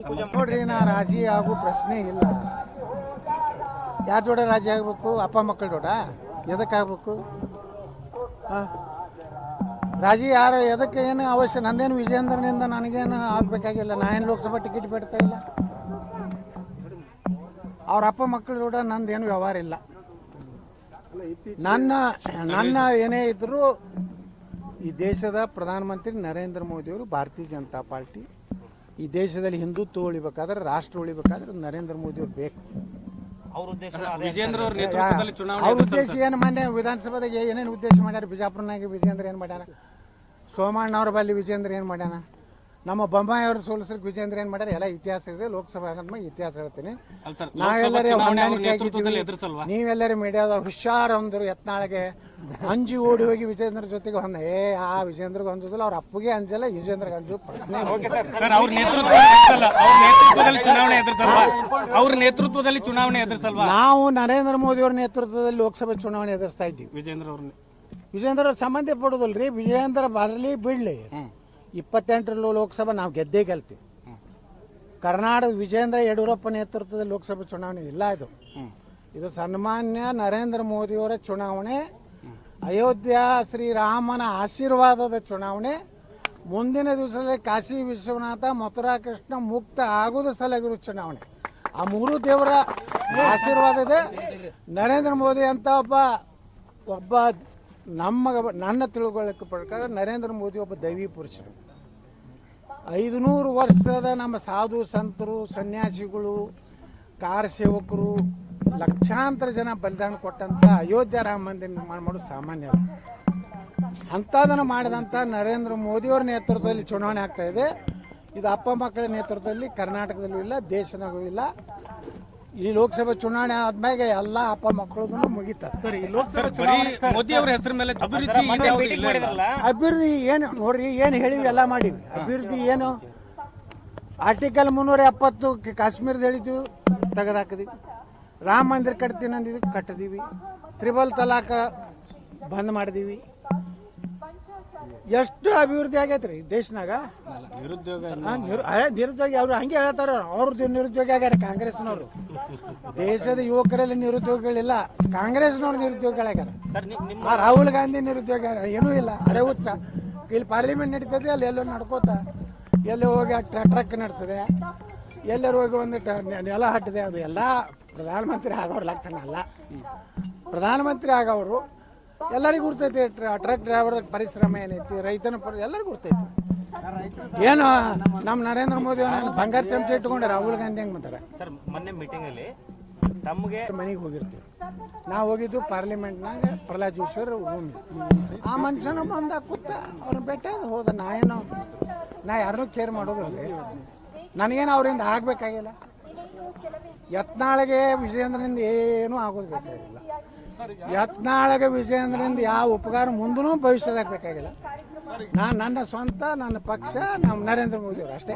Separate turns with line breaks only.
ನೋಡ್ರಿ, ನಾ ರಾಜಿ ಆಗೋ ಪ್ರಶ್ನೆ ಇಲ್ಲ. ಯಾರ ಜೋಡ ರಾಜಿ ಆಗ್ಬೇಕು? ಅಪ್ಪ ಮಕ್ಕಳ ಜೋಡ ಎದಕ್ಕೆ ಆಗ್ಬೇಕು? ಆ? ರಾಜಿ ಯಾರು ಎದಕ್ಕೆ ಏನು ಅವಶ್ಯ? ನಂದೇನು ವಿಜೇಂದ್ರನಿಂದ ನನಗೇನು ಆಗ್ಬೇಕಾಗಿಲ್ಲ. ನಾ ಏನು ಲೋಕಸಭಾ ಟಿಕೆಟ್ ಬಿಡ್ತಾ ಇಲ್ಲ. ಅವ್ರ ಅಪ್ಪ ಮಕ್ಕಳ ಜೋಡ ನಂದೇನು ವ್ಯವಹಾರ ಇಲ್ಲ. ನನ್ನ ನನ್ನ ಏನೇ ಇದ್ರೂ ಈ ದೇಶದ ಪ್ರಧಾನಮಂತ್ರಿ ನರೇಂದ್ರ ಮೋದಿಯವರು ಭಾರತೀಯ ಜನತಾ ಪಾರ್ಟಿ ಈ ದೇಶದಲ್ಲಿ ಹಿಂದುತ್ವ ಉಳಿಬೇಕಾದ್ರೆ ರಾಷ್ಟ್ರ ಉಳಿಬೇಕಾದ್ರೆ ನರೇಂದ್ರ ಮೋದಿಯವ್ರು ಬೇಕು.
ಅವ್ರ ಉದ್ದೇಶ
ವಿಜೇಂದ್ರ ಅವ್ರ ನೇತೃತ್ವದಲ್ಲಿ ಚುನಾವಣೆ
ಅವ್ರ ಉದ್ದೇಶ ಏನು ಮಾಡ್ಯ ವಿಧಾನಸಭಾದಾಗ ಏನೇನು ಉದ್ದೇಶ ಮಾಡ್ಯಾರ? ಬಿಜಾಪುರನಾಗ ವಿಜೇಂದ್ರ ಏನು ಮಾಡ್ಯಾನ? ಸೋಮಣ್ಣವ್ರ ಬಳಿ ವಿಜೇಂದ್ರ ಏನು ಮಾಡ್ಯಾನ? ನಮ್ಮ ಬೊಮ್ಮಾಯಿ ಅವರು ಸೋಲಿಸ್ಲಿಕ್ಕೆ ವಿಜೇಂದ್ರ ಏನ್ ಮಾಡ್ಯಾರ? ಎಲ್ಲ ಇತಿಹಾಸ ಇದೆ ಲೋಕಸಭಾ ಅಂತ ಇತಿಹಾಸ ಹೇಳ್ತೀನಿ. ನಾವೆಲ್ಲರೇ ಹೊಂದಾಣಿಕೆ
ನೇತೃತ್ವದಲ್ಲಿ
ಆಗಿದ್ದೀವಿ
ಎದುರಿಸಲ್ವಾ?
ನೀವೆಲ್ಲರೂ ಮೀಡಿಯಾದ ಹುಷಾರ್ ಅಂದ್ರು ಯತ್ನಾಳಿಗೆ ಅಂಜಿ ಓಡಿ ಹೋಗಿ ವಿಜೇಂದ್ರ ಜೊತೆಗೆ ಹೊಂದ ಏ ಆ ವಿಜೇಂದ್ರಗೆ ಅಂಜುದಿಲ್ಲ ಅವ್ರ ಅಪ್ಪಗೆ ಅಂಜಲ್ಲ ವಿಜೇಂದ್ರಗೆ ಅಂಜು
ಅವ್ರ ನೇತೃತ್ವದಲ್ಲಿ ಚುನಾವಣೆ ಎದುರಿಸಲ್ವಾ? ಅವ್ರ ನೇತೃತ್ವದಲ್ಲಿ ಚುನಾವಣೆ ಎದುರಿಸಲ್ವಾ?
ನಾವು ನರೇಂದ್ರ ಮೋದಿ ಅವ್ರ ನೇತೃತ್ವದಲ್ಲಿ ಲೋಕಸಭೆ ಚುನಾವಣೆ ಎದುರಿಸ್ತಾ ಇದ್ದೀವಿ.
ವಿಜೇಂದ್ರ ಅವ್ರ
ವಿಜೇಂದ್ರ ಅವ್ರ ಸಂಬಂಧ ಪಡೋದಲ್ರಿ ವಿಜೇಂದ್ರ ಬರಲಿ ಬಿಡ್ಲಿ. ಇಪ್ಪತ್ತೆಂಟರ ಲೋಕಸಭಾ ನಾವು ಗೆದ್ದೇ ಗೆಲ್ತೀವಿ. ಕರ್ನಾಟಕ ವಿಜೇಂದ್ರ ಯಡಿಯೂರಪ್ಪ ನೇತೃತ್ವದ ಲೋಕಸಭೆ ಚುನಾವಣೆ ಇಲ್ಲ ಇದು. ಇದು ಸನ್ಮಾನ್ಯ ನರೇಂದ್ರ ಮೋದಿಯವರ ಚುನಾವಣೆ ಅಯೋಧ್ಯ ಶ್ರೀರಾಮನ ಆಶೀರ್ವಾದದ ಚುನಾವಣೆ ಮುಂದಿನ ದಿವಸದಲ್ಲಿ ಕಾಶಿ ವಿಶ್ವನಾಥ ಮಥುರಾ ಕೃಷ್ಣ ಮುಕ್ತ ಆಗುವುದ ಸಲಗಿರೋ ಚುನಾವಣೆ. ಆ ಮೂರು ದೇವರ ಆಶೀರ್ವಾದ ಇದೆ ನರೇಂದ್ರ ಮೋದಿ ಅಂತ ಒಬ್ಬ ಒಬ್ಬ ನಮ್ಮ ನನ್ನ ತಿಳುವಳಿಕೆ ಪ್ರಕಾರ ನರೇಂದ್ರ ಮೋದಿ ಒಬ್ಬ ದೈವಿ ಪುರುಷರು. ಐದುನೂರು ವರ್ಷದ ನಮ್ಮ ಸಾಧು ಸಂತರು, ಸನ್ಯಾಸಿಗಳು, ಕಾರ ಸೇವಕರು, ಲಕ್ಷಾಂತರ ಜನ ಬಲಿದಾನ ಕೊಟ್ಟಂತ ಅಯೋಧ್ಯ ರಾಮ ಮಂದಿರ ನಿರ್ಮಾಣ ಮಾಡೋದು ಸಾಮಾನ್ಯ ಅಂಥದನ್ನು ಮಾಡಿದಂಥ ನರೇಂದ್ರ ಮೋದಿಯವರ ನೇತೃತ್ವದಲ್ಲಿ ಚುನಾವಣೆ ಆಗ್ತಾ ಇದೆ. ಇದು ಅಪ್ಪ ಮಕ್ಕಳ ನೇತೃತ್ವದಲ್ಲಿ ಕರ್ನಾಟಕದಲ್ಲೂ ಇಲ್ಲ ದೇಶನಾಗೂ ಇಲ್ಲ. ಈ ಲೋಕಸಭೆ ಚುನಾವಣೆ ಆದ್ಮೇಲೆ ಎಲ್ಲ ಅಪ್ಪ ಮಕ್ಕಳು ಮುಗಿತಾರೆ
ಸರ್ ಈ ಲೋಕಸಭಾ ಚುನಾವಣೆ ಸರ್,
ಮೋದಿ ಅವರ ಹೆಸರ ಮೇಲೆ ಅಭಿವೃದ್ಧಿ
ಮೊನ್ನೆ
ಇದೆ ಯಾವ್ದು
meeting
ಇಲ್ಲ ಇಲ್ಲ.
ಮಾಡಿದ್ರಲ್ಲ?
ಅಭಿವೃದ್ಧಿ ಏನು ನೋಡ್ರಿ ಏನು ಹೇಳಿವಿ ಎಲ್ಲ ಮಾಡಿ ಅಭಿವೃದ್ಧಿ ಏನು? ಆರ್ಟಿಕಲ್ ಮುನ್ನೂರ ಎಪ್ಪತ್ತು ಕ- ಕಾಶ್ಮೀರದ ಹೇಳಿದ್ವಿ ತೆಗೆದಾಕಿದೀವಿ. ರಾಮ ಮಂದಿರ ಕಟ್ತೀನಿ ಅಂದಿದ್ವಿ ಕಟ್ಟಿದೀವಿ ತ್ರಿಬಲ್ ತಲಾಖ ಬಂದ್ ಮಾಡಿದೀವಿ. ಎಷ್ಟು ಅಭಿವೃದ್ಧಿ ಆಗೈತ್ರಿ ದೇಶನಾಗ?
ಅಲ್ಲ, ನಿರುದ್ಯೋಗ
ನಿರುದ್ಯೋಗಿ ಅವ್ರು ಹಂಗೆ ಹೇಳ್ತಾರ. ಅವ್ರದ್ದು ನಿರುದ್ಯೋಗಿ ಆಗ್ಯಾರ ಕಾಂಗ್ರೆಸ್ನವರು. ದೇಶದ ಯುವಕರಲ್ಲಿ ನಿರುದ್ಯೋಗಿಗಳಿಲ್ಲ. ಕಾಂಗ್ರೆಸ್ನವ್ರು ನಿರುದ್ಯೋಗಿಗಳಾಗ್ಯಾರ ಆ ರಾಹುಲ್ ಗಾಂಧಿ ನಿರುದ್ಯೋಗ ಏನೂ ಇಲ್ಲ. ಅರೆ ಹುಚ್ಚ. ಇಲ್ಲಿ ಪಾರ್ಲಿಮೆಂಟ್ ನಡೀತದೆ ಅಲ್ಲಿ ಎಲ್ಲೋ ನಡ್ಕೋತ. ಎಲ್ಲಿ ಹೋಗಿ ಟ್ರಕ್ ನಡೆಸಿದೆ. ಎಲ್ಲರೂ ಹೋಗಿ ಒಂದು ನೆಲ ಹಟ್ಟಿದೆ. ಅದು ಎಲ್ಲ ಪ್ರಧಾನಮಂತ್ರಿ ಆಗೋರು ಲಕ್ಷಣ ಅಲ್ಲ. ಪ್ರಧಾನಮಂತ್ರಿ ಆಗೋರು ಎಲ್ಲರಿಗೂ ಗುರ್ತೈತಿ ಟ್ರಕ್ ಡ್ರೈವರ್ ಪರಿಶ್ರಮ ಏನೈತಿ ರೈತನ ಪರಿ ಎಲ್ಲರಿಗೂ ಗುರ್ತೈತಿ. ಏನು ನಮ್ಮ ನರೇಂದ್ರ ಮೋದಿ ಬಂಗಾರ ಚಮಚ ಇಟ್ಕೊಂಡು ರಾಹುಲ್ ಗಾಂಧಿ ಹೆಂಗ್ ಮಾಡ್ತಾರೆ
ಸರ್ ಮೊನ್ನೆ ಮೀಟಿಂಗ್ ಅಲ್ಲಿ ತಮಗೆ
ಮನೆಗೆ ಹೋಗಿರ್ತೀವಿ. ನಾವು ಹೋಗಿದ್ದು ಪಾರ್ಲಿಮೆಂಟ್ನಾಗ ಪ್ರಹ್ಲಾದ್ ಜೋಶಿ ಭೂಮಿ. ಆ ಮನುಷ್ಯನ ಬಂದ ಕೂತ ಅವ್ರನ್ನ ಭೇಟಿ ಆದ ಹೋದ. ನಾ ಏನು ನಾ ಯಾರನ್ನೂ ಕೇರ್ ಮಾಡೋದಿಲ್ಲ. ನನಗೇನು ಅವರಿಂದ ಆಗ್ಬೇಕಾಗಿಲ್ಲ. ಯತ್ನಾಳಿಗೆ ವಿಜಯೇಂದ್ರನಿಂದ ಏನೂ ಆಗೋದು ಬೇಕಾಗಿಲ್ಲ. ಯತ್ನಾಳಿಗೆ ವಿಜಯೇಂದ್ರಿಂದ ಯಾವ ಉಪಕಾರ ಮುಂದೂ ಭವಿಷ್ಯದಾಗ ಬೇಕಾಗಿಲ್ಲ. ನಾನು ನನ್ನ ಸ್ವಂತ, ನನ್ನ ಪಕ್ಷ, ನಮ್ಮ ನರೇಂದ್ರ ಮೋದಿ ಅಷ್ಟೇ.